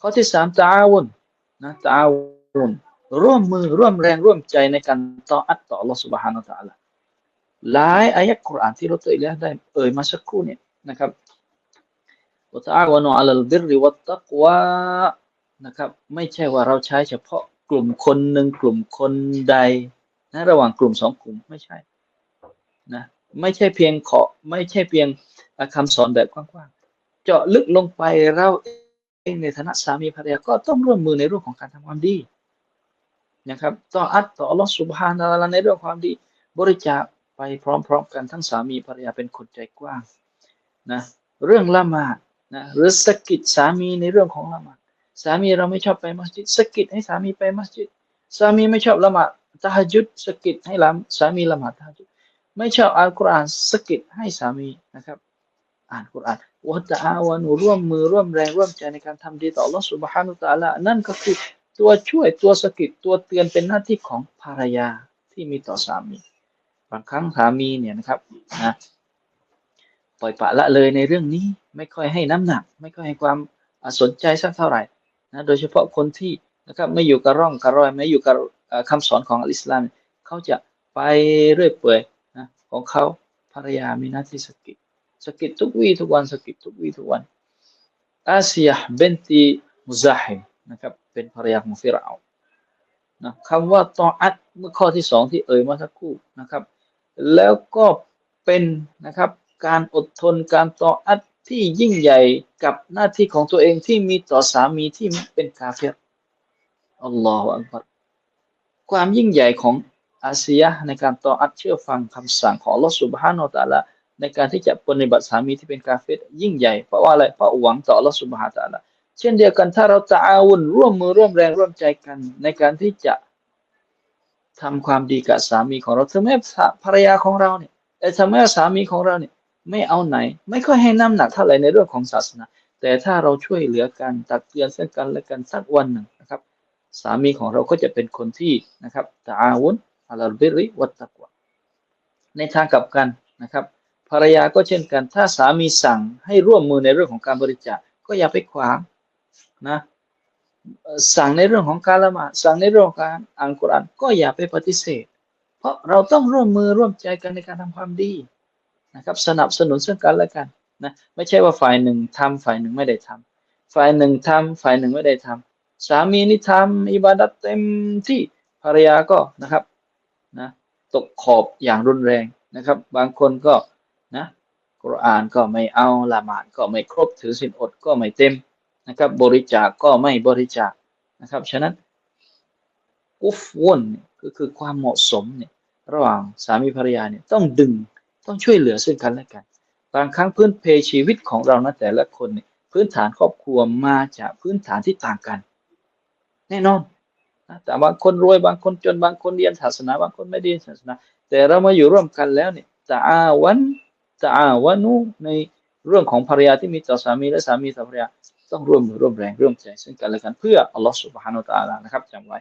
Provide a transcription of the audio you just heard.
ข้อที่สามตาวุนนะตาวุนร่วมมือร่วมแรงร่วมใจในการต่ออัตต่อ Allah Subhanahu wa Taala หลายอายะกุรอานที่เราตัวอีกแล้วได้เอ่ยมาสักครู่เนี่ยนะครับวะตาวันุอัลลบิรริวัตตักวานะครับไม่ใช่ว่าเราใช้เฉพาะกลุ่มคนหนึ่งกลุ่มคนใดนะระหว่างกลุ่มสองกลุ่มไม่ใช่นะไม่ใช่เพียงขอไม่ใช่เพียงคำสอนแบบกว้างๆ เจาะลึกลงไปเรา องในฐานะสามีภรรยาก็ต้องร่วมมือในเรื่องของการทำความดีนะครับต่ออัตต่ออัลลอฮฺสุบฮานาลในเรื่องความดีบริจาคไปพร้อม ๆ กันทั้งสามีภรรยาเป็นคนใจกว้างนะเรื่องละหมาดนะหรือสกิดสามีในเรื่องของละหมาดสามีเราไม่ชอบไปมัสยิดสกิดให้สามีไปมัสยิดสามีไม่ชอบละหมาดตะฮจุดสกิดให้ละสามีละหมาดตะฮจุดไม่ชอบอ่านกุรอานสกิดให้สามีนะครับ อ่านกุรอานวะตะอาวานุร่วมมือร่วมแรงร่วมใจในการทำดีต่อ Allah Subhanahu wa Taala นั่นก็คือตัวช่วยตัวสกิดตัวเตือนเป็นหน้าที่ของภรรยาที่มีต่อสามี บางครั้งสามีเนี่ยนะครับนะปล่อยปละละเลยในเรื่องนี้ไม่ค่อยให้น้ำหนัก ไม่ค่อยให้ความสนใจสักเท่าไหร่นะโดยเฉพาะคนที่นะครับไม่อยู่กับร่องกับรอยไม่อยู่กับคำสอนของอิสลามเขาจะไปเรื่อยเปื่อยนะของเขาภรรยามีหน้าที่สกิด สกิดทุกวี่ทุกวันสกิดทุกวี่ทุกวันอาเซียเบนตีมุซาฮิมนะครับเป็นภรรยาของฟิรเอานะคำว่าตออัดเมื่อข้อที่สองที่เอ่ยมาสักครู่นะครับ แล้วก็เป็นนะครับการอดทนการต่ออัดที่ยิ่งใหญ่กับหน้าที่ของตัวเองที่มีต่อสามีที่เป็นกาเฟรอัลลอฮฺอัลบัรความยิ่งใหญ่ของอาเซียในการต่ออัดเชื่อฟังคำสั่งของลอสุบฮานาตะละ ในการที่จะปฏิบัติสามีที่เป็นกาเฟรยิ่งใหญ่เพราะว่าอะไรเพราะหวังต่อลอสุบฮานาตะละเช่นเดียวกันถ้าเราจะอาวุนร่วมมือร่วมแรงร่วมใจกัน ในการที่จะทำความดีกับสามีของเราถึงแม้ภรรยาของเราเนี่ยแต่ทำไมสามีของเราเนี่ยไม่เอาไหน ไม่ค่อยให้น้ำหนักเท่าไหร่ในเรื่องของศาสนา แต่ถ้าเราช่วยเหลือกันตักเตือนซึ่งกันและกันสักวันหนึ่งนะครับ สามีของเราก็จะเป็นคนที่นะครับตาอาวุนอัลลบิริวัตตะกวในทางกลับกันนะครับ ภรรยาก็เช่นกัน ถ้าสามีสั่งให้ร่วมมือในเรื่องของการบริจาคก็อย่าไปขวางนะสั่งในเรื่องของการละหมาดสั่งในเรื่องของการอ่านกุรานก็อย่าไปปฏิเสธ เพราะเราต้องร่วมมือร่วมใจกันในการทำความดีนะครับ สนับสนุนซึ่งกันและกันนะไม่ใช่ว่าฝ่ายหนึ่งทำฝ่ายหนึ่งไม่ได้ทำฝ่ายหนึ่งทำฝ่ายหนึ่งไม่ได้ทำสามีนี่ทำอิบาดัตเต็มที่ภรรยาก็นะครับนะตกขอบอย่างรุนแรงนะครับ บางคนก็ กุรอานก็ไม่เอาละหมาดก็ไม่ครบถือศีลอดก็ไม่เต็มนะครับ บริจาคก็ไม่บริจาคนะครับ ฉะนั้นกุฟวนก็คือความเหมาะสมเนี่ยระหว่างสามีภรรยาเนี่ยต้องดึงต้องช่วยเหลือซึ่งกันและกัน บางครั้งพื้นเพชีวิตของเรานะแต่ละคนเนี่ยพื้นฐานครอบครัวมาจากพื้นฐานที่ต่างกัน แน่นอนนะแต่บางคนรวยบางคนจนบางคนเรียนศาสนา บางคนไม่เรียนศาสนา แต่เรามาอยู่ร่วมกันแล้วเนี่ยจะอาวัน จะอาวะนุในเรื่องของภรรยาที่มีต่อสามีและสามีต่อภรรยาต้องร่วมมือร่วมแรงร่วมใจซึ่งกันและกันเพื่ออัลลอฮฺสุบฮานาอัลลอฮฺนะครับจำไว้